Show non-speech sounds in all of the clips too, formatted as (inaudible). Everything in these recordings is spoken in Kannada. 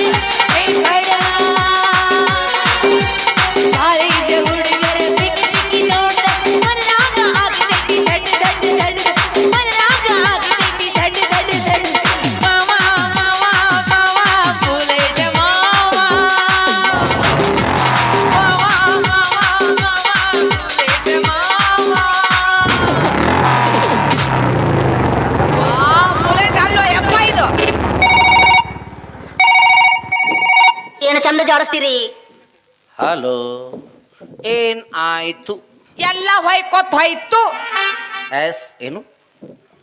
Hey. ಹಲೋ ಏನ್ ಆಯ್ತು? ಎಲ್ಲ ಹೊಯ್ಕೊತ್ ಹೋಯ್ತು. ಎಸ್ ಏನು?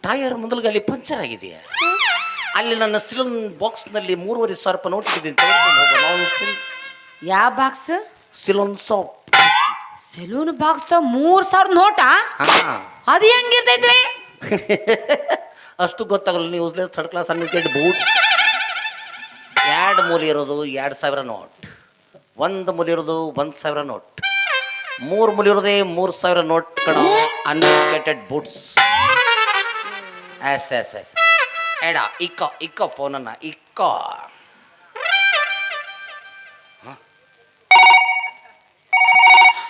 ಟೈರ್ ಮುಂದಲಗಲ್ಲಿ ಪಂಚರ್ ಆಗಿದೆಯಾ? ಅಲ್ಲಿ ನನ್ನ ಸಿಲನ್ ಬಾಕ್ಸ್ನಲ್ಲಿ ಮೂರುವರೆ ಸಾವಿರ ರೂಪಾಯಿ ನೋಟ್ ಇದ್ದೀನಿ ಯಾವ box Ceylon soap salon box ಮೂರ್ ಸಾವಿರ ನೋಟಾ? ಹಾ. ಅದು ಹೆಂಗಿರ್ತೈತ್ರಿ? (laughs) ಅಷ್ಟು ಗೊತ್ತಾಗಲ್ಲ ನೀವು ಯೂಸ್ಲೆಸ್ ಥರ್ಡ್ ಕ್ಲಾಸ್ ಅನ್ಲಿಕ್ಕೆ ಬೂಟ್. ಎರಡು ಮೂಲೆ ಇರೋದು ಎರಡು ಸಾವಿರ ನೋಟ್ ಒಂದು ಮುಲಿರೋದು ಒಂದ್ ಸಾವಿರ ನೋಟ್. ಮೂರು ಮುಲಿರೋದೇ ಮೂರ್ ಮೂರು ಸಾವಿರ ನೋಟ್ ಕಣ. Uneducated boots S S S ಎಡ ಇಕ್ಕ ಇಕ್ಕ ಫೋನನ್ನು ಇಕ್ಕ.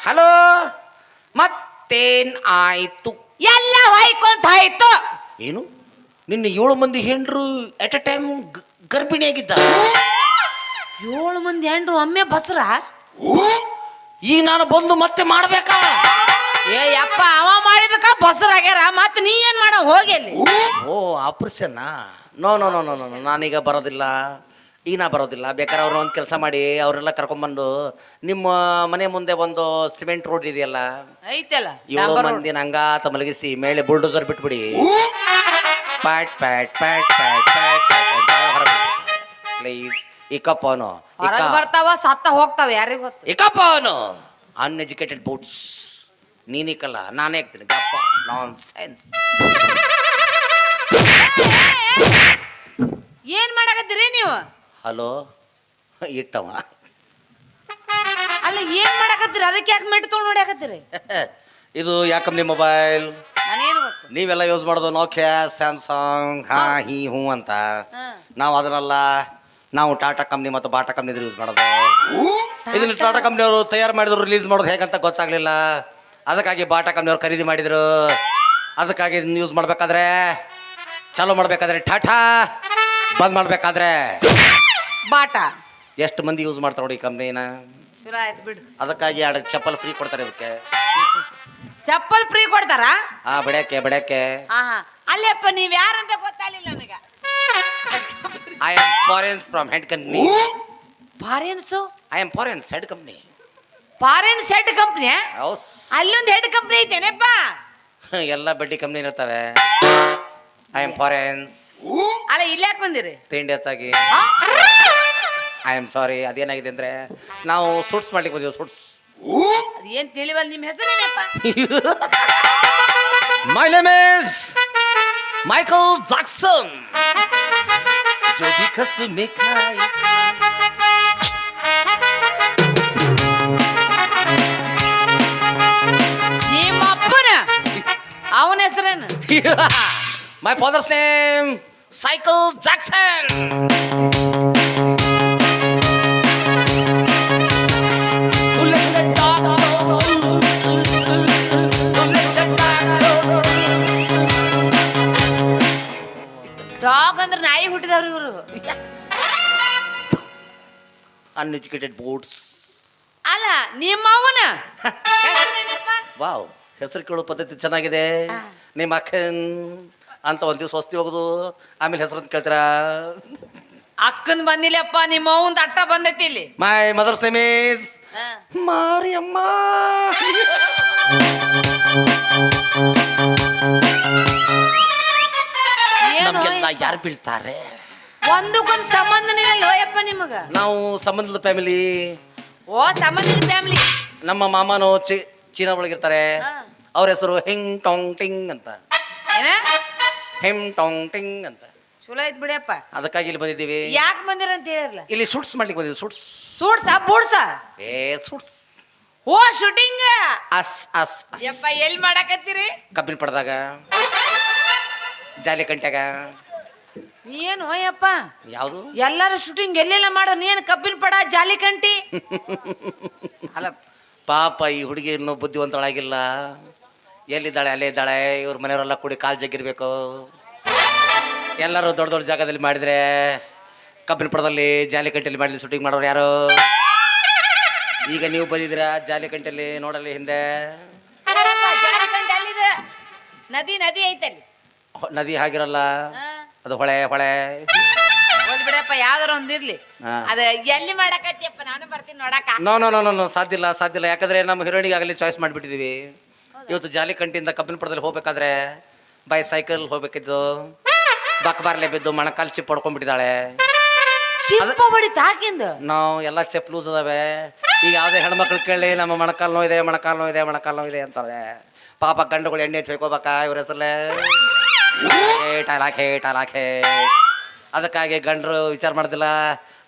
ಹಲೋ? ಮತ್ತೇನ್ ಆಯ್ತು? ಎಲ್ಲ ಹೊಯ್ಕೊಂತ ಆಯ್ತು. ಏನು? ನಿನ್ನ ಏಳು ಮಂದಿ ಹೆಂಡ್ರು ಎಟ್ ಅ ಟೈಮ್ ಗರ್ಭಿಣಿಯಾಗಿದ್ದ ಏಳು ಮಂದಿ ಹೆಂಡ್ರು ಒಮ್ಮೆ ಬಸ್ರ ಈಗ ನಾನು ಬಂದು ಮತ್ತೆ ಮಾಡ್ಬೇಕ ಏ ಯಪ್ಪ ಅವ ಮಾಡಿದಕ್ಕ ಬಸ್ರಾಗ್ಯಾರ ಮತ್ ನೀ ಏನ್ ಮಾಡ ಹೋಗಿ ಅಲ್ಲಿ ಓ operation no no no no no ನಾನೀಗ ಬರೋದಿಲ್ಲ ಈಗ ನಾ ಬರೋದಿಲ್ಲ ಬೇಕಾದ್ರೆ ಅವ್ರು ಒಂದು ಕೆಲಸ ಮಾಡಿ ಅವರೆಲ್ಲ ಕರ್ಕೊಂಡ್ಬಂದು ನಿಮ್ಮ ಮನೆ ಮುಂದೆ ಒಂದು ಸಿಮೆಂಟ್ ರೋಡ್ ಇದೆಯಲ್ಲ ಐತಲ್ಲ ಏಳು ಮಂದಿ ನಂಗಾತ ಮಲಗಿಸಿ ಮೇಲೆ ಬುಲ್ಡೋಸರ್ ಬಿಟ್ಬಿಡಿ pat pat pat pat pat pat ಅಂತ ಅವನು ಹೊರಗ್ ಬರ್ತಾವ ಸತ್ತ ಹೋಗ್ತಾವ ಯಾರಿಗ್ ಗೊತ್ತು? ಇಕಪ್ಪನು ಅನ್ಎಜುಕೇಟೆಡ್ ಬೂಟ್ಸ್ ನೀನಿಕ್ಕಲ್ಲ ನಾನೇ ಆಗ್ತೀನಿ. ಗಪ್ಪ ನಾನ್ ಸೆನ್ಸ್ ಏನ್ ಮಾಡಕತ್ತೀರಿ ನೀವು? ಹಲೋ ಇಟ್ಟವ. ಅಲ್ಲ ಏನ್ ಮಾಡಕತ್ತೀರಿ? ಅದಕ್ಕೆ ಯಾಕೆ ಮೆಟ್ಟು ತೊಗೊಂಡು ನೋಡ್ಯಾಕತ್ತೀರಿ (laughs) ಇದು ನಿಮ್ಮ ಮೊಬೈಲ್? ನಾನೇನು ಗೊತ್ತು. ನೀವೆಲ್ಲ ಯೂಸ್ ಮಾಡೋದು ನೋಕಿಯಾ ಸ್ಯಾಮ್ಸಂಗ್ ಹಾ ಹೀ ಹೂ ಅಂತ. ಹಾ. ನಾವು ಅದನ್ನೆಲ್ಲ ನಾವು ಟಾಟಾ ಕಂಪ್ನಿ ಮತ್ತು ಬಾಟಾ ಕಂಪ್ನಿ ಯೂಸ್ ಮಾಡೋದು. ಇದನ್ನು ಟಾಟಾ. ಕಂಪ್ನಿಯವರು ತಯಾರು ಮಾಡಿದ್ರು ರಿಲೀಸ್ ಮಾಡೋದು ಹೇಗಂತ ಗೊತ್ತಾಗ್ಲಿಲ್ಲ. ಅದಕ್ಕಾಗಿ ಬಾಟಾ ಕಂಪ್ನಿಯವರು ಖರೀದಿ ಮಾಡಿದರು. ಅದಕ್ಕಾಗಿ ಇದನ್ನ ಯೂಸ್ ಮಾಡಬೇಕಾದ್ರೆ ಚಾಲೂ ಮಾಡಬೇಕಾದ್ರೆ ಟಾಟಾ ಬಂದ್ ಮಾಡಬೇಕಾದ್ರೆ. ಬಾಟಾ. ಎಷ್ಟು ಮಂದಿ ಯೂಸ್ ಮಾಡ್ತಾರೆ ನೋಡಿ ಈ ಕಂಪ್ನಿನ. ಆಯ್ತು ಬಿಡು. ಅದಕ್ಕಾಗಿ ಎರಡು ಚಪ್ಪಲ್ ಫ್ರೀ ಕೊಡ್ತಾರೆ ಇದಕ್ಕೆ ಚಪ್ಪಲ್ ಫ್ರೀ ಕೊಡ್ತಾರಾ? ಆ ಬಿಡಕ್ಕೆ ಬಿಡಕ್ಕೆ ಅಲ್ಲಪ್ಪ ನೀವ್ ಯಾರಂತ ಗೊತ್ತಾಗ್ಲಿಲ್ಲ ನನಗ. I am foreigns from head company foreigns I am foreigns head company foreigns head company house ಅಲ್ಲೊಂದು ಹೆಡ್ ಕಂಪ್ನಿ ಐತೇನೆಪ್ಪ? ಎಲ್ಲ ಬಡ್ಡಿ ಕಂಪ್ನಿ ಇರ್ತವೆ ಐ ಆಮ್ ಫಾರೆನ್ಸ್ ಅಲ್ಲ ಇಲ್ಲಿ ಯಾಕೆ ಬಂದಿರಿ? ತಿಂಡಿ ಹೆಚ್ಚಾಗಿ? ಐ ಆಮ್ ಸಾರಿ ಅದೇನಾಗಿದೆ ಅಂದ್ರೆ ನಾವು ಸೂಟ್ಸ್ ಮಾಡ್ಲಿಕ್ಕೆ ಬಂದೀವಿ ಸೂಟ್ಸ್ ಅದ್ ಏನ್ ತಿಳಿವಲ್ ನಿಮ್ಮ ಹೆಸರೇನಪ್ಪ my name is Michael Jackson जो भी खसम खाए My father's name, Cycle Jackson. Uneducated boats. ಅಲ್ಲ ನಿಮ್ಮ ಅವನ? (laughs) ವಾವ್ ಹೆಸರು ಕೇಳೋ ಪದ್ಧತಿ ಚೆನ್ನಾಗಿದೆ. ನಿಮ್ಮ ಅಕ್ಕನ್ ಅಂತ ಒಂದ್ ದಿವಸ ಹೊಸ್ತಿ ಹೋಗುದು ಆಮೇಲೆ ಹೆಸರು ಅಂತ ಕೇಳ್ತೀರಾ? ಅಕ್ಕನ್ ಬಂದಿಲ್ಲಪ್ಪ ನಿಮ್ಮ ಅವಂದ ಅಟ್ಟ ಬಂದೈತಿ ಇಲ್ಲಿ. ಮೈ ಮದರ್ಸ್ ನೇಮ್ ಇಸ್ ಅಮ್ಮ ಮಾರಿಯಮ್ಮ ನಮ್ಗೆಲ್ಲ ಯಾರು ಬೀಳ್ತಾರೆ? ಒಂದಕ್ಕೊಂದ್ ಸಂಬಂಧನೇ ಲೋಯಪ್ಪ ನಿಮಗ? ನಾವು ಸಂಬಂಧದ ಫ್ಯಾಮಿಲಿ ಓ ಸಂಬಂಧದ ಫ್ಯಾಮಿಲಿ ನಮ್ಮ ಮಾಮನು ಚಿ ಚೀನಾ ಒಳಗಿರ್ತಾರೆ. ಅವ್ರ ಹೆಸರು ಹೆಂಗ್ ಟೊಂಗ್ ಟಿಂಗ್ ಅಂತ. ಏನ? ಹೆಮ್ ಟಾಂಗ್ಟಿಂಗ್ ಅಂತ. ಚಲೋ ಐತ್ ಬಿಡಿಯಪ್ಪ ಅದಕ್ಕಾಗಿ ಇಲ್ಲಿ ಬಂದಿದ್ದೀವಿ. ಯಾಕೆ ಬಂದಿರ ಅಂತ ಹೇಳಿರಲ್ಲ? ಇಲ್ಲಿ ಶೂಟ್ಸ್ ಮಾಡ್ಲಿಕ್ಕೆ ಬಂದಿದ್ದೀವಿ ಸುಟ್ಸ್. ಸೂಟ್ಸ ಬೂಡ್ಸ ಏ ಸುಟ್ಸ್. ಓ ಶೂಟಿಂಗ್ ಅಸ್ ಅಸ್ ಅಸ್. ಯಪ್ಪ ಎಲ್ಲಿ ಮಾಡಕತ್ತೀರಿ? ಕಬ್ಬಿನ ಪಡೆದಾಗ ಜಾಲಿ ಕಂಟ್ಯಾಗ. ಏನು ಅಯ್ಯಪ್ಪ. ಯಾವುದು? ಎಲ್ಲರೂ ಶೂಟಿಂಗ್ ಎಲ್ಲೆಲ್ಲ ಮಾಡೋ ನೀನು ಕಬ್ಬಿನ ಪಡ ಜಾಲಿ ಕಂಟಿ. ಅಲ್ಲ ಪಾಪ ಈ ಹುಡುಗಿ ಇನ್ನೂ ಬುದ್ಧಿವಂತಳಾಗಿಲ್ಲ. ಎಲ್ಲಿದ್ದಾಳೆ ಅಲ್ಲೇ ಇದ್ದಾಳೆ ಇವ್ರ ಮನೆಯವರೆಲ್ಲ ಕೂಡಿ ಕಾಲು ಜಗ್ಗಿರ್ಬೇಕು. ಎಲ್ಲರೂ ದೊಡ್ಡ ದೊಡ್ಡ ಜಾಗದಲ್ಲಿ ಮಾಡಿದ್ರೆ ಕಬ್ಬಿನ ಪಡದಲ್ಲಿ ಜಾಲಿಕಂಟೆಯಲ್ಲಿ ಮಾಡಲಿ ಶೂಟಿಂಗ್ ಮಾಡೋರು ಯಾರು? ಈಗ ನೀವು ಬಂದಿದ್ದೀರಾ ಜಾಲಿಕಂಟೆಯಲ್ಲಿ ನೋಡಲಿ ಹಿಂದೆ? ಅಲ್ಲಿದೆ. ನದಿ ನದಿ ಐತಲ್ಲಿ. ನದಿ ಹಾಗಿರಲ್ಲ. ಅದು ಹೊಳೆ ಹೊಳೆ. ಬಿಡಪ್ಪ ಯಾವ್ದಾರ ಒಂದಿರ್ಲಿ ಹಾ. ಅದ ಎಲ್ಲಿ ಮಾಡಕತ್ತಿಯಪ್ಪ ನಾನು ಬರ್ತೀನಿ ನೋಡಕ. No no no no no ಸಾಧ್ಯ ಇಲ್ಲ ಸಾಧ್ಯ ಇಲ್ಲ. ಯಾಕಂದ್ರೆ ನಮ್ಮ ಹೀರೋಯಿನಿಗೆ ಆಗಲಿ ಚಾಯ್ಸ್ ಮಾಡಿಬಿಟ್ಟಿದ್ದೀವಿ ಇವತ್ತು ಜಾಲಿಕಂಟಿಯಿಂದ ಕಬ್ಬಿನ ಪಡದಲ್ಲಿ ಹೋಗ್ಬೇಕಾದ್ರೆ ಬೈ ಸೈಕಲ್ ಹೋಗ್ಬೇಕಿದ್ದು ಬಕ್ಬಾರ್ಲೆ ಬಿದ್ದು ಮೊಣಕಾಲು ಚಿಪ್ ಹೊಡ್ಕೊಂಡ್ಬಿಟ್ಟಿದ್ದಾಳೆ. ಚಿಪ್ಪ ನಾವು ಎಲ್ಲ ಚೆಪ್ ಲೂಸ್ ಅದಾವೆ. ಈಗ ಯಾವುದೇ ಹೆಣ್ಮಕ್ಳು ಕೇಳಿ ನಮ್ಮ ಮೊಣಕಾಲು ನೋವಿದೆ ಮೊಣಕಾಲು ನೋವಿದೆ ಮೊಣಕಾಲು ಇದೆ ಅಂತಾರೆ. ಪಾಪ ಗಂಡುಗಳು ಎಣ್ಣೆ ಹಚ್ಬೇಕೋಬೇಕಾ ಇವ್ರ ಹೆಸರಲ್ಲೇ. ಟೈಲಾಖೆ ಅಲಾಖೆ ಅದಕ್ಕಾಗಿ ಗಂಡರು ವಿಚಾರ ಮಾಡೋದಿಲ್ಲ.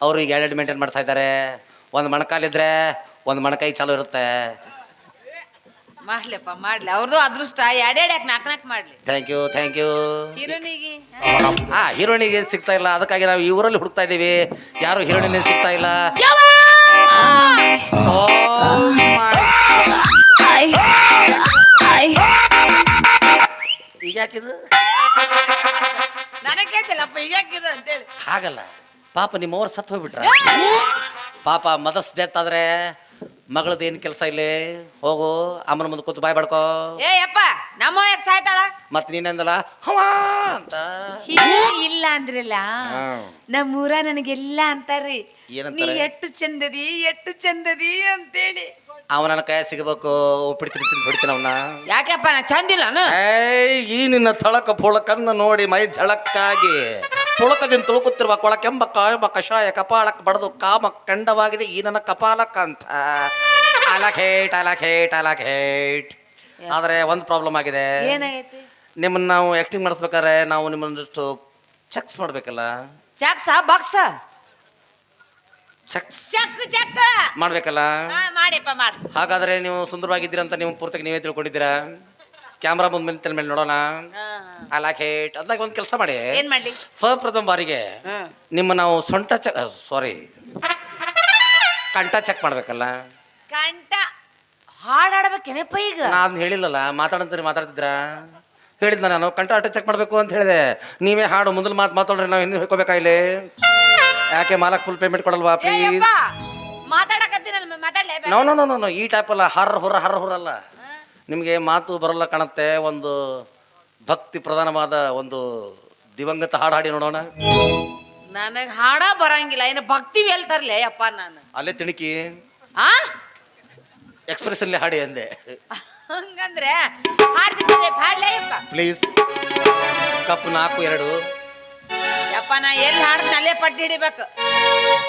ಅವರು ಈಗ ಎರಡು ಮೇಂಟೈನ್ ಮಾಡ್ತಾ ಇದ್ದಾರೆ. ಒಂದು ಮೊಣಕಾಲಿದ್ರೆ ಒಂದು ಮೊಣಕೈ ಚಾಲು ಇರುತ್ತೆ. ಮಾಡ್ಲಪ್ಪ ಮಾಡ್ಲಿ. ಅವ್ರದ್ದು ಅದೃಷ್ಟ. ಎರಡೆರಡು ಯಾಕೆ ನಾಲ್ಕು ನಾಲ್ಕು ಮಾಡ್ಲಿ? ಥ್ಯಾಂಕ್ ಯು ಥ್ಯಾಂಕ್ ಯು ಹೀರೋನಿಗೆ? ಆ ಹೀರೋಣಿಗೆ ಸಿಗ್ತಾ ಇಲ್ಲ. ಅದಕ್ಕಾಗಿ ನಾವು ಈ ಊರಲ್ಲಿ ಹುಡುಕ್ತಾ ಇದ್ದೀವಿ. ಯಾರು ಹೀರೋಣಿನೇ ಸಿಗ್ತಾ ಇಲ್ಲ? Oh my ಈಗ ಯಾಕಿದು ಈಗ ಹಾಕಿದ ಅಂತೇಳಿ. ಹಾಗಲ್ಲ ಪಾಪ ನಿಮ್ಮವ್ರು ಸತ್ತು ಹೋಗ್ಬಿಟ್ರ. ಪಾಪ ಮದರ್ಸ್ ಡೆತ್ ಆದ್ರೆ ಮಗಳದ್ದು ಏನು ಕೆಲಸ ಇಲ್ಲಿ? ಹೋಗು ಅಮ್ಮನ ಮುಂದೆ ಕೂತು ಬಾಯ್ ಬಡ್ಕೋ. ಏ ಯಪ್ಪ ನಮ್ಮ ಯಾಕೆ ಸಾಯ್ತಾಳ? ಮತ್ತೆ ನೀನಂದಲ್ಲ ಹವಾ ಅಂತ. ಹೀಗೆ ಇಲ್ಲ ಅಂದ್ರಲ್ಲ. ನಮ್ಮೂರ ನನಗೆಲ್ಲ ಅಂತಾರ್ರಿ. ನೀ ಎಟ್ಟು ಎಷ್ಟು ಚಂದದಿ ಎಷ್ಟು ಚಂದದಿ ಅಂತೇಳಿ. ಅವ ನನ್ನ ಕೈ ಸಿಗಬೇಕು ಉಪ್ಪಿಡ್ತೀನಿ ಬಿಡ್ತೀನಿ ಅವನ್ನ ಯಾಕೆಪ್ಪ ನಾ ಚಂದಿಲ್ಲ ಏಯ್ ಈ ನಿನ್ನ ಥಳಕ ಪುಳಕನ್ನು ನೋಡಿ ಮೈ ಝಳಕ್ಕಾಗಿ. ಪುಳಕದಿಂದ ತುಳುಕುತ್ತಿರುವ ಕೊಳಕೆಂಬ ಕಾಯಂಬ ಕಷಾಯ ಕಪಾಳಕ್ಕೆ ಬಡದು ಕಾಮ ಕಂಡವಾಗಿದೆ ಈ ನನ್ನ ಕಪಾಲಕ್ಕಂತ ಅಲಖೇಟ್ ಅಲಖೇಟ್ ಅಲಖೇಟ್. ಆದರೆ ಒಂದು ಪ್ರಾಬ್ಲಮ್ ಆಗಿದೆ. ಏನಾಗೈತಿ? ನಿಮ್ಮನ್ನ ನಾವು ಆ್ಯಕ್ಟಿಂಗ್ ಮಾಡಿಸ್ಬೇಕಾದ್ರೆ ನಾವು ನಿಮ್ಮನ್ನಷ್ಟು ಚೆಕ್ಸ್ ಮಾಡಬೇಕಲ್ಲ? ಚಾಕ್ಸ ಬಾಕ್ಸ ಚಕ್. ಚಕ್ ಮಾಡಬೇಕಲ್ಲ? ಹಾ ಮಾಡಿಪ್ಪ ಮಾಡು. ಹಾಗಾದರೆ ನೀವು ಸುಂದರವಾಗಿದ್ದೀರಾ ಅಂತ ನೀವು ಪೂರ್ತಿ ನೀವೇ ತಿಳ್ಕೊಂಡಿದ್ದೀರಾ? ಕ್ಯಾಮ್ರಾ ಮುಂದೆ ತಲೆ ಮೇಲೆ ನೋಡೋಣ. ಅಲಾಖೇಟ್ ಅದಾಗ ಒಂದು ಕೆಲಸ ಮಾಡಿ. ಏನ್ ಮಾಡ್ಲಿ? ಪ್ರಥಮ ಬಾರಿಗೆ ನಿಮ್ಮ ನಾವು ಸೊಂಟ ಚೆಕ್ ಸಾರಿ ಕಂಠ ಚೆಕ್ ಮಾಡ್ಬೇಕಲ್ಲ? ಕಂಠ ಹಾಡಾಡ್ಬೇಕೇನಪ್ಪ ಈಗ. ನಾನು ಹೇಳಿಲ್ಲಲ್ಲ ಮಾತಾಡಂತೀರಿ ಮಾತಾಡ್ತಿದ್ರ ಹೇಳಿದ್ನ ನಾನು ಕಂಠ ಆಟ ಚೆಕ್ ಮಾಡಬೇಕು ಅಂತ ಹೇಳಿದೆ. ನೀವೇ ಹಾಡು ಮುಂದಲ್ ಮಾತು ಮಾತಾಡ್ರಿ ನಾವು ಇಲ್ಲಿ? ಯಾಕೆ ಮಾಲಕ್ ಫುಲ್ ಪೇಮೆಂಟ್ ಕೊಡಲ್ವಾ ಪ್ಲೀಸ್ ಮಾತಾಡಕತ್ತೀನಲ್ಲ ಮಾತಾಡ್ಲೇ ನೋ ನೋ ನೋ ನೋ ಈ ಟೈಪ್ ಅಲ್ಲ ಹರ್ ಹುರ ಹರ್ ಹುರಲ್ಲ ನಿಮಗೆ ಮಾತು ಬರಲ್ಲ ಕಾಣುತ್ತೆ ಒಂದು ಭಕ್ತಿ ಪ್ರಧಾನವಾದ ಒಂದು ದಿವಂಗತ ಹಾಡು ಹಾಡಿ ನೋಡೋಣ. ನನಗೆ ಹಾಡ ಬರಂಗಿಲ್ಲ ಏನು ಭಕ್ತಿ ಹೇಳ್ತಾರ್ಲೆ ಅಪ್ಪ ನಾನು. ಅಲ್ಲೇ ತಿಣಕಿ. ಆ? ಎಕ್ಸ್ಪ್ರೆಸ್ ಅಲ್ಲಿ ಹಾಡಿ ಅಂದೆ. ಹಂಗಂದ್ರೆ ಹಾಡ್ತಿದ್ದೆ ಹಾಡ್ಲೇ ಪ್ಲೀಸ್ ಕಪ್ ನಾಲ್ಕು ಎರಡು. ಯಪ್ಪ ನಾ ಎಲ್ಲಿ ಹಾಡ್ತೀನಿ ಅಲ್ಲೇ ಪಟ್ಟಿ ಹಿಡಿಬೇಕು?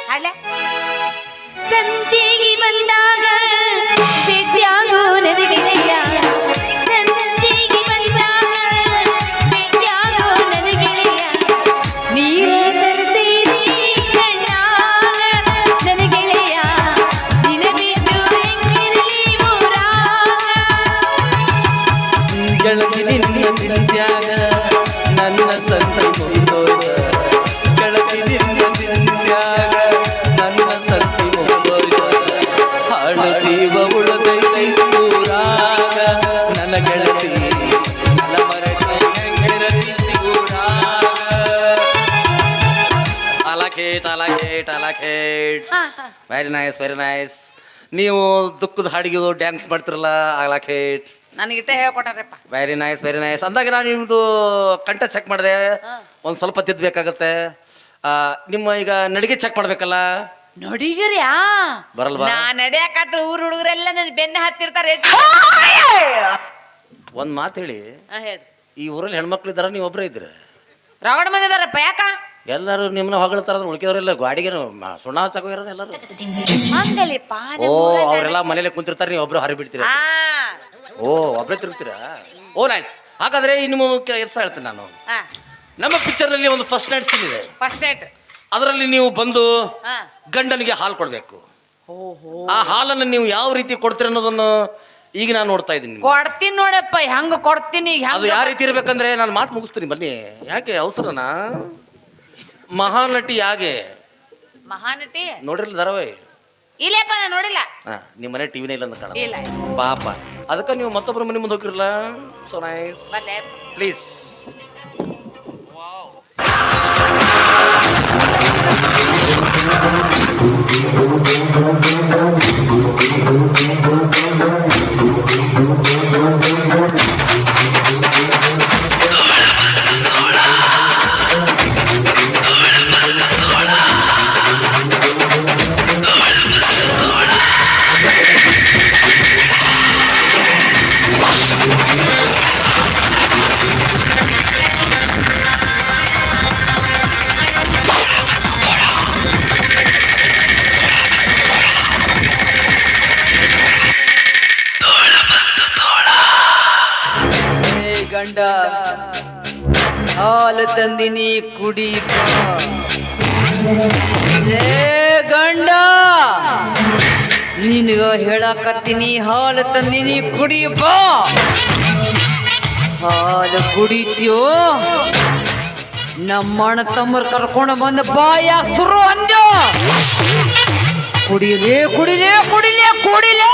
ಹಾಡ್ಲೆ ಸಂತಿಗೆ ಬಂದಾಗ ಭೇಟಿಯಾಗೋ ನನಗೆಳೆಯ ವೆರಿ ನೈಸ್ ವೆರಿ ನೈಸ್ ನೀವು ದುಃಖದ ಹಾಡಿಗೆ ಡ್ಯಾನ್ಸ್ ಮಾಡ್ತಿರಲ್ಲ ಅಲಖೇಟ್ ನನಗಿಟ್ಟೆ ಹೇಳ್ಕೊಟ್ಟಾರಪ್ಪ. ವೆರಿ ನೈಸ್ ವೆರಿ ನೈಸ್ ಅಂದಾಗ ನಾನು ನಿಮ್ಮದು ಕಂಠ ಚೆಕ್ ಮಾಡಿದೆ. ಒಂದು ಸ್ವಲ್ಪ ತಿದ್ದಬೇಕಾಗತ್ತೆ ನಿಮ್ಮ ಈಗ ನಡಿಗೆ ಚೆಕ್ ಮಾಡಬೇಕಲ್ಲ? ನೋಡಿಗಿರ್ಯಾ ಬರಲ್ವಾ? ನಾ ನಡೆಯಕತ್ರ ಊರು ಹುಡುಗರೆಲ್ಲ ನನ್ನ ಬೆನ್ನ ಹತ್ತಿರ್ತಾರೆ. ಒಂದು ಮಾತು ಹೇಳಿ. ಹೇಳ್ರಿ ಈ ಊರಲ್ಲಿ ಹೆಣ್ಮಕ್ಳು ಇದ್ದಾರ ನೀವು ಒಬ್ಬರೇ ಇದ್ದೀರ? ರಾವಣ ಮಂದಿ ಇದಾರಪ್ಪ ಯಾಕ? ಎಲ್ಲರೂ ನಿಮ್ಮನ್ನ ಹೊಗಳ್ತಾರ ಅಂದ್ರೆ ಉಳ್ಕಿದವರೆಲ್ಲ ಗಾಡಿಗೆ ಸುಣ್ಣ ಹಚ್ಚಕೋ ಇರೋರು ಎಲ್ಲರೂ. ಹಂಗಲಿಪ್ಪ ಓ ಅವರೆಲ್ಲ ಮನೇಲಿ ಕುಂತಿರ್ತಾರೆ ನೀವು ಒಬ್ರು ಹರಿಬಿಡ್ತೀರ? ಬಿಡ್ತೀರ ಓ ಒಬ್ಬರೇ ತಿರುಗ್ತೀರಾ? ಓ ನೈಸ್ ಹಾಗಾದ್ರೆ ಇನ್ನು ನಿಮ್ಮ ಕೆಲಸ ಹೇಳ್ತೀನಿ ನಾನು. ನಮ್ಮ ಪಿಕ್ಚರ್ನಲ್ಲಿ ಒಂದು ಫಸ್ಟ್ ನೈಟ್ ಸೀನ್ ಇದೆ. ಫಸ್ಟ್ ನೈಟ್ ಅದರಲ್ಲಿ ನೀವು ಬಂದು ಗಂಡನಿಗೆ ಹಾಲು ಕೊಡಬೇಕು. ಆ ಹಾಲನ್ನು ನೀವು ಯಾವ ರೀತಿ ಕೊಡ್ತೀರ ಅನ್ನೋದನ್ನು ಈಗ ನಾನು ನೋಡ್ತಾ ಇದ್ದೀನಿ ಕೊಡ್ತೀನಿ ನೋಡಪ್ಪ ಹೆಂಗ ಕೊಡ್ತೀನಿ ಅದು ಯಾವ ರೀತಿ ಇರ್ಬೇಕಂದ್ರೆ ನಾನು ಮಾತು ಮುಗಿಸ್ತೀನಿ ಬನ್ನಿ. ಯಾಕೆ ಅವಸರನಾ? ಮಹಾನಟಿ ಯಾಗೆ? ಮಹಾನಟಿ? ನೋಡಿರಲ್ಲ ಧಾರಾವಾಹಿ. ಇಲ್ಲಪ್ಪ ನಾನು ನೋಡಿಲ್ಲ. ಹಾ ನಿಮ್ಮ ಮನೆ ಟಿವಿನೇ ಇಲ್ಲ ಅಂತ ಕಾಣ ಇಲ್ಲ. ಪಾಪ. ಅದಕ್ಕೆ ನೀವು ಮತ್ತೊಬ್ಬರ ಮನೆ ಮುಂದೆ ಹೋಗಿರಲ್ಲ ಸೊ ನೈಸ್ ಬರ್ಲೆ. ಪ್ಲೀಸ್ ಏ ತಂದಿನಿ ಕುಡಿ ಗಂಡ, ನಿನಗ ಹೇಳಕತ್ತೀನಿ, ಹಾಲು ತಂದಿನಿ ಕುಡಿ ಬಾ. ಹಾಲು ಕುಡಿತ್ಯೋ, ನಮ್ಮಣ್ಣ ತಮ್ಮರು ಕರ್ಕೊಂಡು ಬಂದ ಬಾಯ ಸುರು ಅಂದ್ಯೋ. ಕುಡಿಲೇ ಕುಡಿಲೇ ಕುಡಿಲೇ ಕುಡಿಲೇ.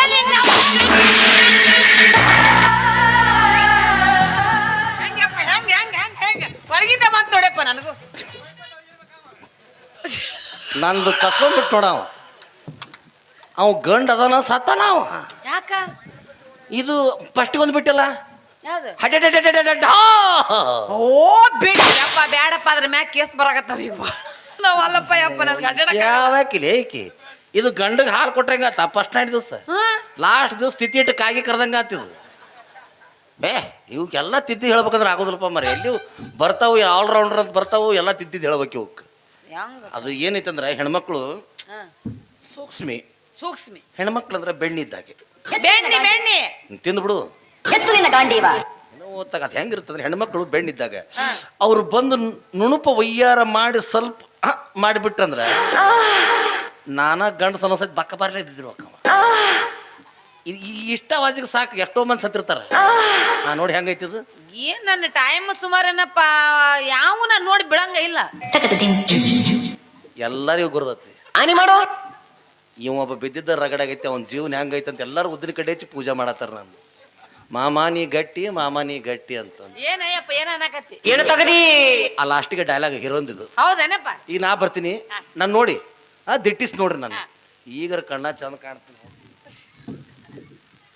ನಂದು ಕಸ್ಕೊಂಡ್ಬಿಟ್ಟು ನೋಡ ಅವ. ಅವ ಗಂಡ ಅದಾನ ಸತ್ತಾನ ಅವ. ಯಾಕ? ಇದು ಫಸ್ಟಿಗೆ ಒಂದು ಬಿಟ್ಟಿಲ್ಲ? ಯಾವ್ದು? ಹಟೆಟೆಟೆಟೆಟೆಟ. ಓ ಬಿಡಪ್ಪ ಬ್ಯಾಡಪ್ಪ ಅದ್ರ ಮ್ಯಾಗ ಕೇಸ್ ಬರಾಕತ್ತಾವ ಈಗ. ನಾವು ಅಲ್ಲಪ್ಪ ಯಪ್ಪ ನನ್ಗೆ ಅಡ್ಡಾಡಕ ಯಾವಾಕಿಲೆ ಏಕಿ? ಇದು ಗಂಡಗೆ ಹಾಲು ಕೊಟ್ಟಂಗ ಆತ ಫಸ್ಟ್ ನೈಟ್ ದಿವಸ? ಲಾಸ್ಟ್ ದಿವಸ ತಿತ್ತಿ ಇಟ್ಟು ಕಾಗಿ ಕರೆದಂಗ ಆತಿದು ಬೇ ಇವಕ್ಕೆಲ್ಲ ತಿದ್ದಿ ಹೇಳ್ಬೇಕಂದ್ರೆ ಆಗೋದಿಲ್ಲಪ್ಪ ಮರಿ ಎಲ್ಲಿ ಬರ್ತಾವು ಆಲ್ರೌಂಡರ್ ಅಂತ ಬರ್ತಾವು ಎಲ್ಲ ತಿದ್ದಿದ್ದು ಹೇಳ್ಬೇಕು ಇವಕ್ಕೆ ಅದು ಏನೈತಂದ್ರೆ ಹೆಣ್ಮಕ್ಳು. ಸೂಕ್ಷ್ಮಿ. ಸೂಕ್ಷ್ಮಿ. ಹೆಣ್ಮಕ್ಳು ಅಂದ್ರೆ ಬೆಣ್ಣೆ ಇದ್ದಾಗೆ ಬೆಣ್ಣಿ. ಬೆಣ್ಣಿ ತಿಂದ್ಬಿಡು. ಎತ್ತು ನಿನ್ನ ಗಾಂಡೀವ ಓದ್ತಾಗ ಅದು ಹೆಂಗಿರ್ತಂದ್ರೆ ಹೆಣ್ಮಕ್ಳು ಬೆಣ್ಣಿದ್ದಾಗ ಅವ್ರು ಬಂದು ನುಣುಪ ವಯ್ಯಾರ ಮಾಡಿ ಸ್ವಲ್ಪ ಮಾಡಿಬಿಟ್ರಂದ್ರೆ ನಾನಾ ಗಂಡ ಸಮಸ್ಯೆ ಬಕ್ಕ ಬಾರ್ಲೇ ಇದ್ದಿದ್ರು ಅಕ್ಕವ. ಈ ಇಷ್ಟ ವಾಜಿಗೆ ಸಾಕು ಎಷ್ಟೋ ಮಂದಿ ಸತ್ತಿರ್ತಾರ. ನಾ ನೋಡಿ ಹೆಂಗೈತಿದು? ಏನ್ ನನ್ನ ಟೈಮ್ ಸುಮಾರೇನಪ್ಪ ನಾನು ನೋಡಿ ಬಿಳಂಗ ಇಲ್ಲ. ಎಲ್ಲರಿಗೂ ಗುರುದತ್ತಿ ಆನಿ ಮಾಡು. ಇವ ಒಬ್ಬ ಬಿದ್ದಿದ್ದ ರಗಡಾಗೈತೆ ಅವ್ನ ಜೀವನ ಹೆಂಗೈತೆ ಅಂತ ಎಲ್ಲರೂ ಉದ್ದಿನ ಕಡೆ ಹಚ್ಚಿ ಪೂಜೆ ಮಾಡತ್ತಾರ ನಾನು. ಮಾಮಾನಿ ನೀ ಗಟ್ಟಿ ಮಾಮಾನಿ ನೀ ಗಟ್ಟಿ ಅಂತ ಏನಯ್ಯಪ್ಪ ಏನ ಅನ್ನಕತ್ತಿ? ಏನು ತಗದಿ? ಆ ಲಾಸ್ಟಿಗೆ ಡೈಲಾಗ್ ಹೀರೋಂದಿದ್ದು ಹೌದೇನಪ್ಪ? ಈಗ ನಾ ಬರ್ತೀನಿ. ನಾನು ನೋಡಿ. ಆ ದಿಟ್ಟಿಸ್ ನೋಡ್ರಿ ನಾನು. ಈಗ ಕಣ್ಣ ಚಂದ ಕಾಣ್ತೀನಿ ಅಪ್ಪ ಅದು ಯಾಕೆ ಹಿಂಗ್ ತಗದ್ ಮುಚ್ಚಬೇಕು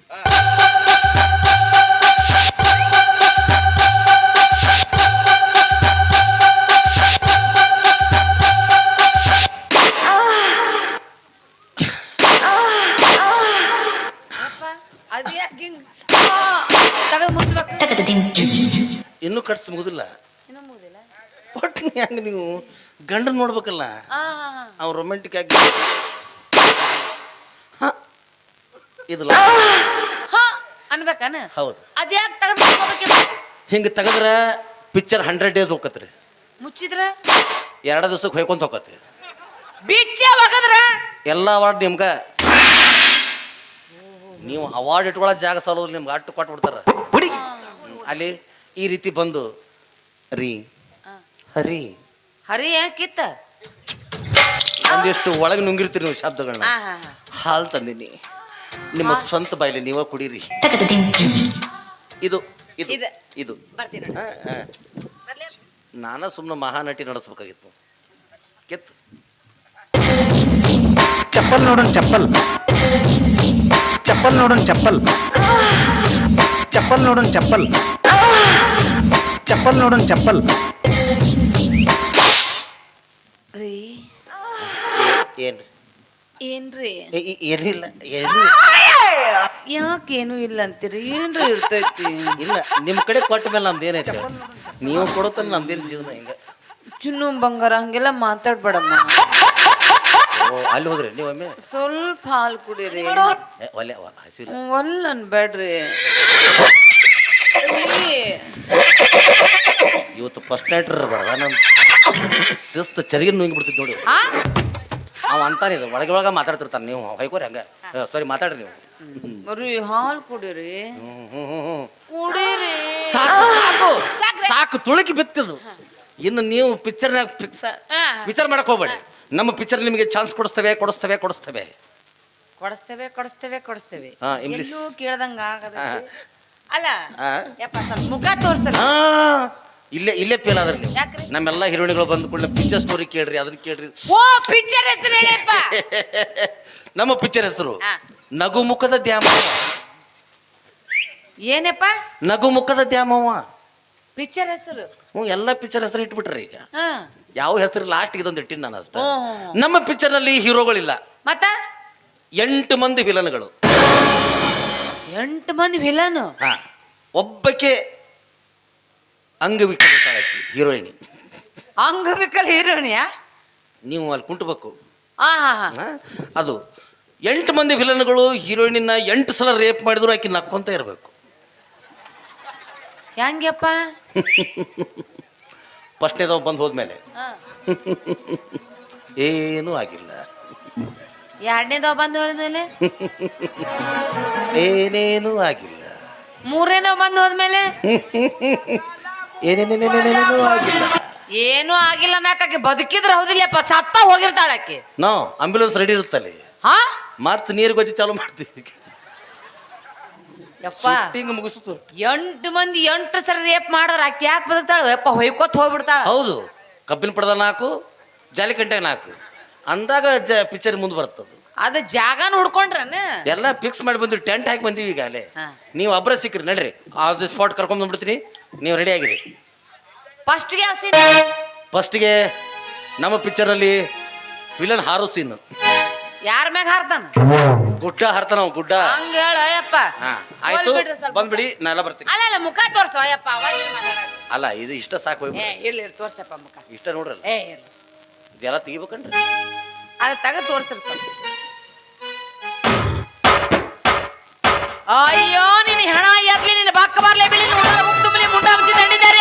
ಇನ್ನೂ ಕಟ್ಸ್ ಮುಗುದಿಲ್ಲ. ಒಟ್ಟು ಹೆಂಗ ನೀವು ಗಂಡನ್ ನೋಡ್ಬೇಕಲ್ಲ? ಅವ್ನು ರೊಮ್ಯಾಂಟಿಕ್ ಆಗಿ ಇದು ಲವ್. ಹಾ ಅನ್ಬೇಕಾನ? ಹೌದು. ಅದ್ಯಾಕೆ ತಗದ್ ಮುಚ್ಕೋಬೇಕಿಲ್ಲ ಹಿಂಗೆ ತೆಗದ್ರ ಪಿಕ್ಚರ್ ಹಂಡ್ರೆಡ್ ಡೇಸ್ ಹೋಗತ್ರಿ ಮುಚ್ಚಿದ್ರ? ಎರಡು ದಿವಸಕ್ಕೆ ಹೊಯ್ಕೊಂತ ಹೋಗತ್ರಿ ಬಿಚ್ಚ ಒಗದ್ರ? ಎಲ್ಲ ಅವಾರ್ಡ್ ನಿಮ್ಗೆ. ನೀವು ಅವಾರ್ಡ್ ಇಟ್ಕೊಳ್ಳೋ ಜಾಗ ಸಲುವಾಗಿ ನಿಮ್ಗೆ ಅಟ್ಟು ಕೊಟ್ಟು ಬಿಡ್ತಾರ. ಅಲ್ಲಿ ಈ ರೀತಿ ಬಂದು ರೀ ಹರಿ. ಹರಿ ಯಾಕಿತ್ತ? ಒಂದಿಷ್ಟು ಒಳಗೆ ನುಂಗಿರ್ತೀರಿ ನೀವು ಶಬ್ದಗಳನ್ನ ಹಾ ಹಾ ಹಾ. ಹಾಲು ತಂದಿನಿ. ನಿಮ್ಮ ಸ್ವಂತ ಬಾಯಿಲಿ ನೀವ ಕುಡೀರಿ. ಇದು ಇದು ಇದು. ಇದು. ಬರ್ತೀನಿ ನೋಡಿ. ಬರ್ಲಿ? ನಾನ ಸುಮ್ಮನೆ ಮಹಾನಟಿ ನಡೆಸ್ಬೇಕಾಗಿತ್ತು. ಕೆತ್. ಚಪ್ಪಲ್ ನೋಡೋಣ ಚಪ್ಪಲ್. ಚಪ್ಪಲ್ ನೋಡೋಣ ಚಪ್ಪಲ್. ಚಪ್ಪಲ್ ನೋಡೋಣ ಚಪ್ಪಲ್. ಚಪ್ಪಲ್ ನೋಡೋಣ ಚಪ್ಪಲ್. ರೀ. ಏನ್ರಿ? ಏನ್ರಿ? ಏನಿಲ್ಲ ಏನು ಯಾಕೇನು ಇಲ್ಲ ಅಂತೀರಿ? ಏನ್ರಿ ಇರ್ತೈತಿ? ಇಲ್ಲ ನಿಮ್ಮ ಕಡೆ ಕೊಟ್ಟ ಮೇಲೆ ನಮ್ದು ಏನೈತೆ ನೀವು ಕೊಡುತ್ತಾನೆ ನಮ್ದೇನು ಜೀವನ ಹಿಂಗ? ಚುನ್ನು ಬಂಗಾರ ಹಂಗೆಲ್ಲ ಮಾತಾಡ್ಬೇಡಮ್ಮ. ಓ ಅಲ್ಲಿ ಹೋದ್ರಿ ನೀವು ಒಮ್ಮೆ? ಸ್ವಲ್ಪ ಹಾಲು ಕುಡೀರಿ. ಏ, ಒಲ್ಲೆ ಒ- ಹಸಿರು. ಹ್ಮ್, ಒಲ್ಲ ಅನ್ಬೇಡ್ರಿ ರೀ, ಇವತ್ತು ಫಸ್ಟ್ ನೈಟ್ ಬರ್ದ ನಮ್ ಶಿಸ್ತು ಚರಿಗೆ ನುಂಗಿ ನೋಡಿ. ಆ? ಅವ ಅಂತಾನೆ ಇದು ಒಳಗೆ ಒಳಗೆ ಮಾತಾಡ್ತಿರ್ತಾನೆ ನೀವು ಹೊಯ್ಕೋರಿ ಹಂಗ. ಸಾರಿ ಮಾತಾಡ್ರಿ ನೀವು. ರೀ ಹಾಲು ಕುಡಿರಿ. ಹ್ಮ್, ಹ್ಮ್, ಹ್ಮ್, ಹ್ಮ್. ಕುಡೀರಿ. ಸಾಕು ಸಾಕು. ತುಳುಕಿ ಬಿತ್ತಿದು ಇನ್ನು ನೀವು ಪಿಕ್ಚರ್ನಾಗ ಫಿಕ್ಸ್ ಹಾ. ವಿಚಾರ ಮಾಡಕ್ ಹೋಗ್ಬೇಡಿ. ನಮ್ಮ ಪಿಕ್ಚರ್ ನಿಮಗೆ ಚಾನ್ಸ್ ಕೊಡಿಸ್ತೇವೆ ಕೊಡಿಸ್ತೇವೆ ಕೊಡಿಸ್ತೇವೆ. ಕೊಡಿಸ್ತೇವೆ ಕೊಡಿಸ್ತೇವೆ ಕೊಡಿಸ್ತೇವೆ. ಹಾ. ಎಲ್ಲೂ ಕೇಳ್ದಂಗ ಆಗದ ಹಾ. ಅಲ್ಲ. ಯಪ್ಪ ಸ್ವಲ್ಪ ಮುಖ ತೋರ್ಸಲ್ಲ. ಹಾ. ಇಲ್ಲೇ ಇಲ್ಲೇ ಫೇಲ್ ಆದ್ರೆ ನೀವು. ಯಾಕ್ರಿ? ನಮ್ಮೆಲ್ಲ ಹೀರೋಣಿಗಳು ಬಂದ ಕೂಡಲೇ ಪಿಕ್ಚರ್ ಸ್ಟೋರಿ ಕೇಳ್ರಿ ಅದನ್ನ ಕೇಳ್ರಿ. ಓ ಪಿಕ್ಚರ್ ಹೆಸರು ಹೇಳಪ್ಪ. (laughs) ನಮ್ಮ ಪಿಕ್ಚರ್ ಹೆಸರು. ಹಾ. ನಗುಮುಖದ ದ್ಯಾಮವ್ವ. ಏನಪ್ಪ? ನಗುಮುಖದ ದ್ಯಾಮವ್ವ. ಪಿಕ್ಚರ್ ಹೆಸರು. ಹ್ಞೂ ಎಲ್ಲ ಪಿಕ್ಚರ್ ಹೆಸರು ಇಟ್ಬಿಟ್ರಿ ಈಗ. ಹಾ. ಯಾವ ಹೆಸರು ಲಾಸ್ಟ್ ಇದೊಂದು ಇಟ್ಟಿನ ನಾನು ಅಷ್ಟೇ. ಹ್ಮ್, ಹ್ಮ್, ಹ್ಮ್. ನಮ್ಮ ಪಿಕ್ಚರ್ನಲ್ಲಿ ಹೀರೋಗಳಿಲ್ಲ. ಮತ್ತ? ಎಂಟು ಮಂದಿ ವಿಲನ್ಗಳು ಎಂಟು ಮಂದಿ ವಿಲನ್ ಹಾ. ಒಬ್ಬಕ್ಕೆ ಅಂಗವಿಕಲಿತಾಳಕಿ ಹೀರೋಯಿನಿ ಅಂಗವಿಕಲ ಹೀರೋಯಿನಿಯಾ? ನೀವು ಅಲ್ಲಿ ಕುಂಟಬೇಕು. ಆಹಾ ಹಾ ಹಾ. ಹಾ? ಅದು ಎಂಟು ಮಂದಿ ವಿಲನ್ಗಳು ಹೀರೋಯಿನ ಎಂಟು ಸಲ ರೇಪ್ ಮಾಡಿದ್ರು ಆಕೆ ನಕ್ಕೊಂತ ಇರಬೇಕು. ಹ್ಯಾಂಗ್ಯಪ್ಪ (laughs) ಫಸ್ಟ್ನೇದವ್ ಬಂದು ಹೋದ್ಮೇಲೆ. ಏನೂ ಆಗಿಲ್ಲ. ಎರಡನೇದವ ಬಂದು ಹೋದ್ಮೇಲೆ? (laughs) ಏನೇನೂ ಆಗಿಲ್ಲ. ಮೂರನೇದವ ಬಂದು ಹೋದ್ಮೇಲೆ? (laughs) ಏನೇನೇನೇನೇನೇನೂ ಆಗಿಲ್ಲ. ಏನೂ ಆಗಿಲ್ಲ ನಾಕಿ ಬದುಕಿದ್ರೆ ಹೌದಿಲ್ಲಪ್ಪ ಸತ್ತ ಹೋಗಿರ್ತಾಳ ಆಕಿ. ನಾವು ಆಂಬ್ಯುಲೆನ್ಸ್ ರೆಡಿ ಇರುತ್ತಲ್ಲಿ. ಹಾ? ಮತ್ತೆ ನೀರು ಗೊಜ್ಜಿ ಚಾಲು ಮಾಡ್ತೀವಿ ಯಪ್ಪ ಹಿಂಗೆ ಮುಗಿಸ್ತು. ಎಂಟು ಮಂದಿ ಎಂಟು ಸರಿ ರೇಪ್ ಮಾಡಿದ್ರೆ ಆಕಿ ಯಾಕೆ ಬದುಕ್ತಾಳ? ಯಪ್ಪ ಹೊಯ್ಕೋತ್ ಹೋಗ್ಬಿಡ್ತಾಳ. ಹೌದು. ಕಬ್ಬಿನ ಪಡೆದ ನಾಲ್ಕು ಜಾಲಿಕಂಟೆಗೆ ನಾಲ್ಕು ಅಂದಾಗ ಜ ಪಿಕ್ಚರ್ ಮುಂದೆ ಬರ್ತದೆ. ಅದು ಜಾಗನ ಹುಡ್ಕೊಂಡ್ರನ? ಎಲ್ಲ ಫಿಕ್ಸ್ ಮಾಡಿ ಬಂದ್ವಿ ಟೆಂಟ್ ಹಾಕಿ ಬಂದೀವಿ ಈಗ ಅಲ್ಲೇ. ಹಾ. ನೀವು ಒಬ್ಬರೇ ಸಿಕ್ಕ್ರಿ ನಡ್ರಿ. ಅದು ಸ್ಪಾಟ್ ಕರ್ಕೊಂಡ್ ಬಂದ್ಬಿಡ್ತೀನಿ. ನೀವು ರೆಡಿ ಆಗಿರಿ. ಫಸ್ಟ್ಗೆ ಯಾವ ಸೀನ್ ಫಸ್ಟಿಗೆ ನಮ್ಮ ಪಿಕ್ಚರಲ್ಲಿ ವಿಲನ್ ಹಾರೋ ಸೀನ್ ಯಾರ ಮ್ಯಾಗ ಹಾರ್ತಾನ? ಗುಡ್ಡ ಹಾರ್ತಾನ ಗುಡ್ಡ. ಹಂಗ ಹೇಳ ಅಯ್ಯಪ್ಪ. ಹಾ ಆಯ್ತು ಸ್ವಲ್ಪ. ಬಂದ್ಬಿಡಿ ನಾ ಎಲ್ಲ ಬರ್ತೀನಿ. ಅಲ್ಲ ಅಲ್ಲ ಮುಖ ತೋರ್ಸು ಅಯ್ಯಪ್ಪ ಅವಾಗ ಏನ್ ಮಾತಾಡೋದು? ಅಲ್ಲ ಇದು ಇಷ್ಟ ಸಾಕು ಹೋಗ್ಬಿಡಿ. ಏ ಇರ್ಲಿ ಇರ್ಲಿ, ತೋರ್ಸಪ್ಪ ಮುಖ. ಇಷ್ಟ ನೋಡ್ರಲ್ಲ. ಏ ಇಲ್ಲ ಇದೆಲ್ಲ ತೆಗಿಬೇಕನ್ರಿ. ಅದು ತಗ ತೋರ್ಸಿರ್ ಸ್ವಲ್ಪ. ಅಯ್ಯೋ ನಿನ್ನ ಹೆಣ ಎತ್ಲಿ ನಿನ್ನ ಬಕ್ಕ ಬರ್ಲೆ ಬಿಳಿ ತುಂಬಲಿ ಮುಂಡ ತಂಡಿದ್ದಾರೆ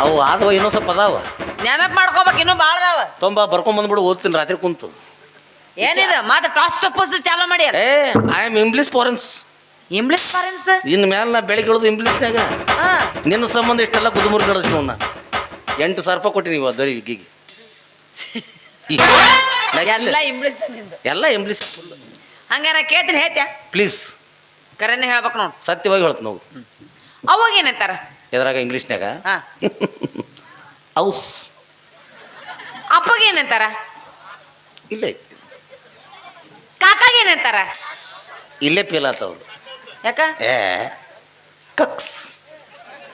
ಅವು ಆದವ ಇನ್ನೂ ಸ್ವಲ್ಪ ಅದಾವ. ನೆನಪ್ ಮಾಡ್ಕೋಬೇಕು ಇನ್ನೂ ಬಾಳ್ದಾವ ತೊಂಬ ಬರ್ಕೊಂಡ್ ಬಂದ್ಬಿಡು ಓದ್ತೀನಿ ರಾತ್ರಿ ಕುಂತು. ಏನಿದೆ? ಮಾತ್ರ ಟಾಸ್ ಸಪ್ಪಸ್ ಚಾಲು ಮಾಡಿ. ಏ ಐ ಆಮ್ ಇಂಗ್ಲಿಷ್ ಫಾರೆನ್ಸ್ ಇಂಗ್ಲಿಷ್ ಫಾರೆನ್ಸ್ ಇನ್ನು ಮೇಲೆ ನಾ ಬೆಳಿಗ್ಗೆ ಹೇಳೋದು ಇಂಗ್ಲಿಷ್ನಾಗ ಹಾ. ನಿನ್ನ ಸಂಬಂಧ ಇಷ್ಟೆಲ್ಲ ಕುದುಮುರು ಕಳಿಸ್ ನೋಡ ಎಂಟು ಸಾವಿರ ರೂಪಾಯಿ ಕೊಟ್ಟಿನಿ ಇವತ್ತು ದೊರಿ ಗೀಗಿ (laughs) ಎಲ್ಲ ನಿಂದು. ಎಲ್ಲ ಇಂಗ್ಲಿಷ್ ಹಂಗ ನಾ ಕೇಳ್ತೀನಿ ಹೇಳ್ತ್ಯಾ? ಪ್ಲೀಸ್ ಕರೆನೇ ಹೇಳ್ಬೇಕು ನೋಡು. ಸತ್ಯವಾಗಿ ಹೇಳ್ತ ನಾವು ಅವಾಗ ಏನಂತಾರ? ಎದ್ರಾಗ ಇಂಗ್ಲಿಷ್ನಾಗ ಹಾ. ಔಸ್ ಅಪ್ಪಗೆ ಏನಂತಾರ? ಇಲ್ಲ. ಕಾಕಾಗ ಏನಂತಾರ? ಇಲ್ಲೇ ಫೀಲ್ ಆತವ್ರು ಯಾಕ? ಏ ಕಕ್ಸ್.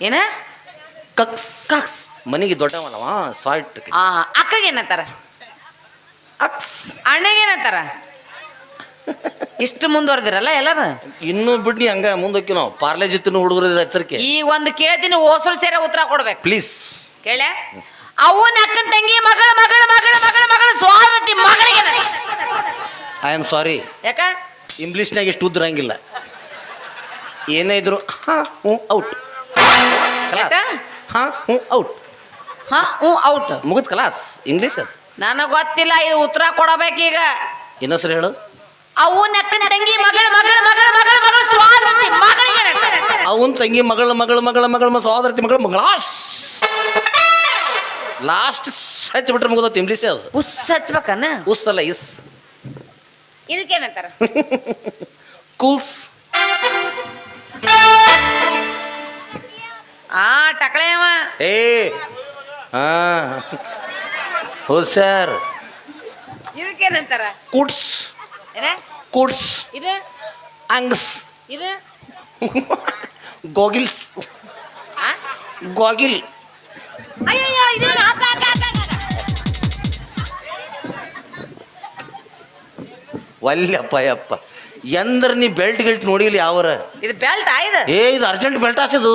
ಏನ? ಕಕ್ಸ್. ಕಕ್ಸ್. ಮನೆಗೆ ದೊಡ್ಡವನವ ಸಾಲ್ಟ್ ಆ ಅಕ್ಕಗ ಏನಂತಾರ? ಅಕ್ಸ್ ಅಣ್ಣಗೆ ಏನಂತಾರ ಇಷ್ಟು ಮುಂದುವರೆದಿರಲ್ಲ ಎಲ್ಲರೂ? ಇನ್ನೂ ಬಿಡ್ನಿ ಹಂಗ ಮುಂದಕ್ಕೆ ನಾವು. ಪಾರ್ಲೆ ಜೊತೆ ಹುಡುಗರ ಎಚ್ಚರಿಕೆ. ಈ ಒಂದು ಕೇಳ್ತೀನಿ ಓಸರು ಸೇರೆ ಉತ್ತರ ಕೊಡ್ಬೇಕು. ಪ್ಲೀಸ್ ಕೇಳ ಅವನ ಅಕ್ಕನ ತಂಗಿ ಮಗಳ ಮಗಳ ಮಗಳ ಮಗಳ ಮಗಳ ಸ್ವಾಗತಿ ಮಗಳಿಗೆ ಐ ಆಮ್ ಸಾರಿ ಯಾಕ? ಇಂಗ್ಲೀಷ್ನಾಗ ಇಷ್ಟು ಉದ್ರಂಗಿಲ್ಲ ಏನೇ ಇದ್ರು ಹಾ ಹ್ಞೂ ಔಟ್? ಹಾ ಹ್ಞೂ ಔಟ್. ಹಾ ಹ್ಞೂ ಔಟ್. ಮುಗಿದ್ ಕ್ಲಾಸ್ ಇಂಗ್ಲೀಷ್ ನನಗ್ ಗೊತ್ತಿಲ್ಲ ಇದು ಉತ್ತರ ಕೊಡಬೇಕೀಗ ಇನ್ನೊಸರು ಹೇಳು. ಅವು ಅಕ್ಕನ ತಂಗಿ ಮಗಳ ಮಗಳ ಮಗಳ ಮಗಳ ಮಗಳ ಸ್ವಾದರ್ತಿ ಮಗಳಿಗೆ ಅವನ ತಂಗಿ ಮಗಳ ಮಗಳ ಮಗಳ ಮಗಳ ಮ ಮಗಳ ಮಗಳ ಲಾಸ್ಟ್ ಸಚ್ ಬಿಟ್ರೆ ಮುಗಿದತ್ತು ಇಂಗ್ಲೀಷೇ ಅದು. ಉಸ್ ಹಚ್ಬೇಕನ್ನ ಉಸ್ ಅಲ್ಲ ಇಸ್. ಇದಕ್ಕೇನಂತಾರ? (laughs) ಕೂಲ್ಸ್. ಆ ಟಕಳೆ ಅವ. ಏ ಹಾ ಹುಷಾರ್ ಇದಕ್ಕೇನಂತಾರ? ಕುಡ್ಸ್. ಏನ? ಕುಡ್ಸ್. ಇದು? ಅಂಗ್ಸ್. ಇದು? ಗೋಗಿಲ್ಸ್? ಗೋಗಿಲ್. ಅಯ್ಯಯ್ಯೋ ಇದೇನು ಹಾಕ. ಒಲ್ಲಪ್ಪ ಯಪ್ಪ. ಎಂದ್ರ ನೀ ಬೆಲ್ಟ್ ಗಿಲ್ಟ್ ನೋಡಿಲ್ಲ ಯಾವರ? ಇದು ಬೆಲ್ಟ್ ಇದು? ಏ ಇದು ಅರ್ಜೆಂಟ್ ಬೆಲ್ಟ್ ಆಸಿದು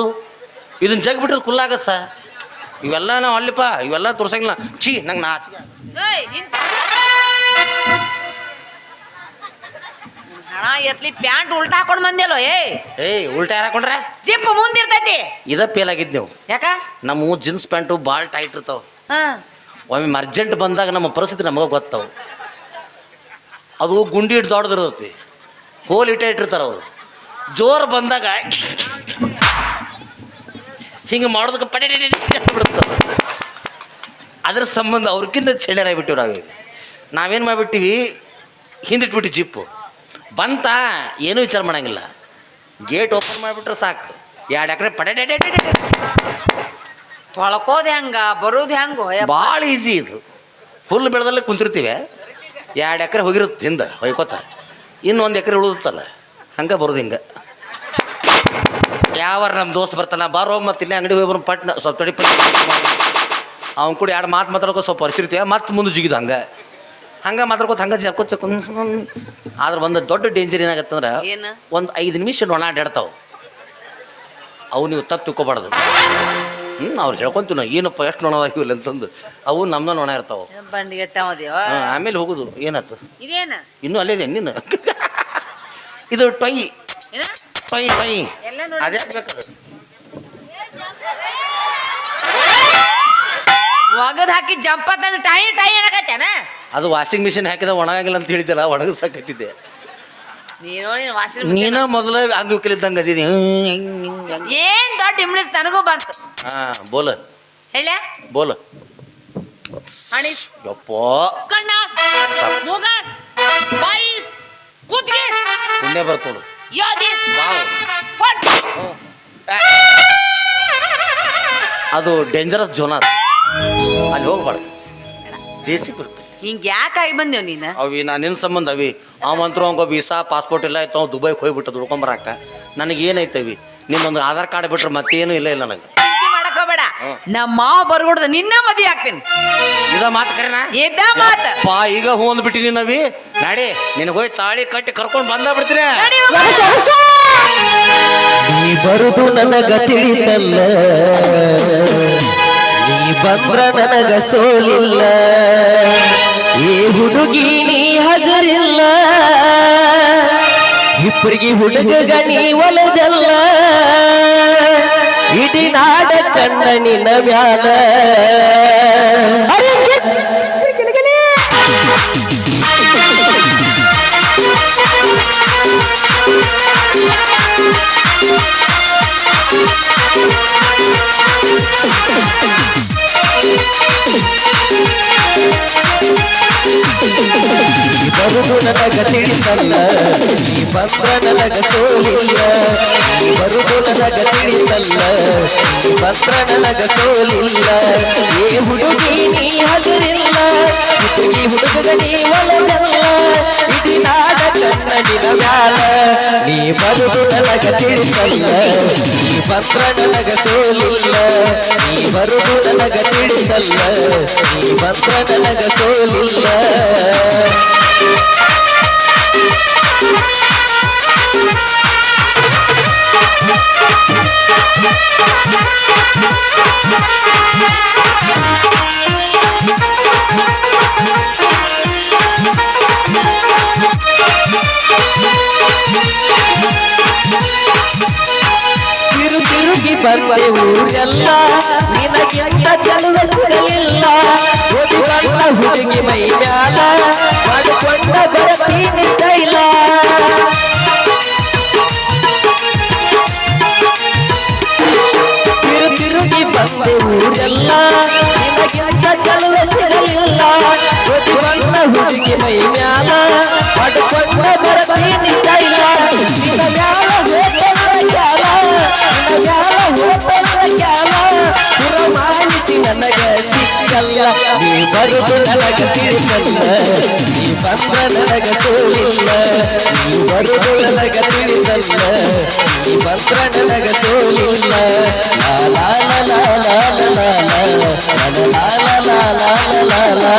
ಇದನ್ನ ಜಗ್ ಬಿಟ್ಟರೆ ಕುಲ್ಲಾಗತ್ತ? ಇವೆಲ್ಲ ನಾವು ಅಲ್ಲಿಪ್ಪ ಇವೆಲ್ಲ ತೋರ್ಸಂಗಿಲ್ಲ. ಛೀ ನಂಗೆ ನಾ ಏಯ್, ನಿಂತ್. ಹಣ ಎತ್ಲಿ ಪ್ಯಾಂಟ್ ಉಲ್ಟಾ ಹಾಕೊಂಡ್ ಬಂದಿಲ್ಲೋ ಏಯ್. ಏಯ್ ಉಲ್ಟಾ ಯಾರು ಹಾಕೊಂಡ್ರೆ? ಜಿಪ್ ಮುಂದಿರ್ತೈತಿ. ಇದ ಫೇಲ್ ಆಗಿದ್ ನೀವು. ಯಾಕ? ನಮ್ಮ ಜೀನ್ಸ್ ಪ್ಯಾಂಟು ಭಾಳ ಟೈಟ್ ಇರ್ತಾವ. ಹಾ. ಒಮ್ಮೆ ಅರ್ಜೆಂಟ್ ಬಂದಾಗ ನಮ್ಮ ಪರಿಸ್ಥಿತಿ ನಮಗೆ ಗೊತ್ತಾವು. ಅದು ಗುಂಡಿ ಇಟ್ಟು ದೊಡ್ಡದಿರ್ತೈತಿ. ಹೋಲ್ ಇಟ್ಟ ಇಟ್ಟಿರ್ತಾರ ಅವರು. ಜೋರು ಬಂದಾಗ ಹಿಂಗೆ ಮಾಡೋದಕ್ಕೆ ಪಡೆ ಬಿಡುತ್ತೆ. ಅದ್ರ ಸಂಬಂಧ ಅವ್ರಿಗಿಂತ ಚೆಳ್ಳರಾಗ್ಬಿಟ್ಟಿವಿ ನಾವು ನಾವೇನು ಮಾಡಿಬಿಟ್ಟಿವಿ ಹಿಂದಿಟ್ಬಿಟ್ಟು ಜಿಪ್ಪು ಬಂತ ಏನೂ ವಿಚಾರ ಮಾಡೋಂಗಿಲ್ಲ. ಗೇಟ್ ಓಪನ್ ಮಾಡಿಬಿಟ್ರೆ ಸಾಕು. ಎರಡು ಎಕರೆ ಪಡೆ ತೊಳ್ಕೋದು ಹೆಂಗ? ಬರೋದು ಹೆಂಗೋ. ಭಾಳ ಈಸಿ ಇದು. ಫುಲ್ ಬೆಳೆದಲ್ಲೇ ಕುಂತಿರ್ತೀವಿ. ಎರಡು ಎಕರೆ ಹೋಗಿರುತ್ತೆ ಹಿಂದೆ ಹೊಯ್ಕೋತ. ಇನ್ನೊಂದು ಎಕರೆ ಉಳಿದುತ್ತಲ್ಲ ಹಂಗೆ ಬರೋದು ಹಿಂಗೆ. ಯಾವಾರ ನಮ್ಮ ದೋಸ್ತ್ ಬರ್ತಾನ ಬಾರೋ ಮತ್ತೆ ಇಲ್ಲೇ ಅಂಗಡಿ ಹೋಗಿ ಪಟ್ನ ಸ್ವಲ್ಪ ತಡಿ ಅವ್ನು ಕೂಡ ಎರಡು ಮಾತು ಮಾತಾಡ್ಕೊ ಸ್ವಲ್ಪ ಪರಿಸ್ಥಿತಿ ಮತ್ತೆ ಮುಂದೆ ಜಿಗಿದು ಹಂಗೆ. ಹಂಗೆ ಮಾತಾಡ್ಕೊತ ಹಂಗೆ ಜರ್ಕೋತ ಆದ್ರೆ ಒಂದು ದೊಡ್ಡ ಡೇಂಜರ್ ಏನಾಗತ್ತಂದ್ರೆ ಏನ? ಒಂದು ಐದು ನಿಮಿಷ ನೊಣ ಅವು ನೀವು ತಪ್ಪು ತಿಕ್ಕೋಬಾರ್ದು ಹ್ಞೂ ಅವ್ರು ಹೇಳ್ಕೊಂತೀವಿ ನಾವು ಏನಪ್ಪ ಎಷ್ಟು ನೊಣ ಆಗಿಲ್ಲ ಅಂತಂದು. ಅವು ನಮ್ದ ನೊಣ ಇರ್ತಾವೆ. ಆಮೇಲೆ ಹೋಗುದು ಏನಾಯ್ತು? ಇನ್ನೂ ಅಲ್ಲೇ ಇದೆ ನಿನ್ನ. ಇದು ಟೊಯ್. ಏನ ಎಲ್ಲ ನೋಡಿ. ಅದೇ ಬೇಕದು ಒಗದ್ ಹಾಕಿ ಜಂಪ ತಂದು ಟೈ ಟೈ ಅನ್ನಕತ್ತೇನ ಅದು ವಾಷಿಂಗ್ ಮಿಷಿನ್ ಹಾಕಿದ ಒಣಗಾಗಿಲ್ಲ ಅಂತ ಹೇಳಿದ್ದಲ್ಲ ಒಣಗಿಸಾಕತ್ತಿದ್ದೆ. ನೀನು ನೀನು ವಾಷಿಂಗ್ ನೀನ ಮೊದಲ ಅಂಗವಿಕಲಿದ್ದಂಗೆ ಅದೀನಿ ಏನ್ ದೊಡ್ಡ ಇಮ್ಲಿಸ್ ನನಗೂ ಬಂತು. ಹಾಂ ಬೋಲ. ಹೇಳ? ಬೋಲ. ಹಣಿಸ್ ಯಪ್ಪ. ಕಣ್ಣಾಸ್. ಮೂಗಾಸ್. ಬಾಯಿಸ್. ಪುಣ್ಯ ಬರ್ತೋಡು ಹೊಟ್ ಅದು ಡೇಂಜರಸ್ ಜೋನ್ ಅದು. ಅಲ್ಲಿ ಹೋಗ್ಬಾರ್ದು ಜೆ ಸಿ ಬರುತ್ತೆ ಯಾಕೆ ಯಾಕಾಗಿ ಬಂದೇವ್ ನೀನು? ಅವಿ ನಾನು ನಿನ್ನ ಸಂಬಂಧ ಅವಿ. ಅವಂತರೂ ಅವಂಗ ವೀಸಾ ಪಾಸ್ಪೋರ್ಟ್ ಇಲ್ಲ ಆಯ್ತು ಅವ್ ದುಬೈಗೆ ಹೋಗ್ಬಿಟ್ಟು ದುಡ್ಕೊಂಬರಾಕ ನನಗೆ ಏನೈತವಿ ನಿಮ್ಮೊಂದು ಆಧಾರ್ ಕಾರ್ಡ್ ಬಿಟ್ರೆ ಮತ್ತೇನು ಇಲ್ಲ ಇಲ್ಲ ನನಗೆ ನಮ್ಮ ಮಾವ ಬರ್ಗೊಡ್ದ ನಿನ್ನ ಮದುವೆ ಆಗ್ತೀನಿ ಇದ ಮಾತು ಕರೆನ? ಇದ ಮಾತ. ಪಾ ಈಗ ಹೂ ಅಂದ್ಬಿಟ್ಟಿನಿ ನವಿ. ನಡಿ ನಿನಗೆ ಹೋಗಿ ತಾಳಿ ಕಟ್ಟಿ ಕರ್ಕೊಂಡು ಬಂದ ಬಿಡ್ತೀನಿ. ನೀ ಬರುದು ನನಗ ತಿಳಿತಲ್ಲ. ನೀ ಬಂದ್ರ ನನಗ ಸೋಲಿಲ್ಲ. ಈ ಹುಡುಗಿ ನೀ ಹಗರಿಲ್ಲ. ಇಬ್ಬರಿಗೆ ಹುಡುಗ ನೀ ಒಲದಲ್ಲ. ಇಡೀ ನಾಡ ಕಣ್ಣ ನಿನ್ನ ಮ್ಯಾಲ ನೀ ಬರುದು ನನಗ ತಿಳಿತಲ್ಲ ನೀ ಬಂದ್ರ ನನಗ ಸೋಲಿಲ್ಲ ನೀ ಬರುದು ನನಗ ತಿಳಿತಲ್ಲ ನೀ ಬಂದ್ರ ನನಗ ಸೋಲಿಲ್ಲ ಏ ಹುಡುಗಿ ನೀ ಹಗರಿಲ್ಲ ಹುಡುಗಿ ಹುಡುಗಗ ನೀ ಒಲದಲ್ಲ ಇಡೀ ನಾಡ ಕನ್ನಡಿನ ಮ್ಯಾಲ ನೀ ಬರುದು ನನಗ ತಿಳಿತಲ್ಲ ನೀ ಬಂದ್ರ ನನಗ ಸೋಲಿಲ್ಲ ನೀ ಬರುದು ನನಗ ತಿಳಿತಲ್ಲ ನೀ ಬಂದ್ರ ನನಗ ಸೋಲಿಲ್ಲ ತಿರು ತಿರುಗಿ ಬಂದೆ ಊರೆಲ್ಲ ನಿನಗಿಂತ ಜನ್ಮ ಸಿಗಲಿಲ್ಲ ಓದಿ ಬಂದ ಹುಡುಗಿ ಮೈ ಮ್ಯಾಲ நீ வருது நலக திரிசல்ல நீ வந்த நலக சோழில்ல நீ வருது நலக திரிசல்ல நீ வந்த நலக சோழில்ல லாலா லாலா லாலா லாலா லாலா லாலா லாலா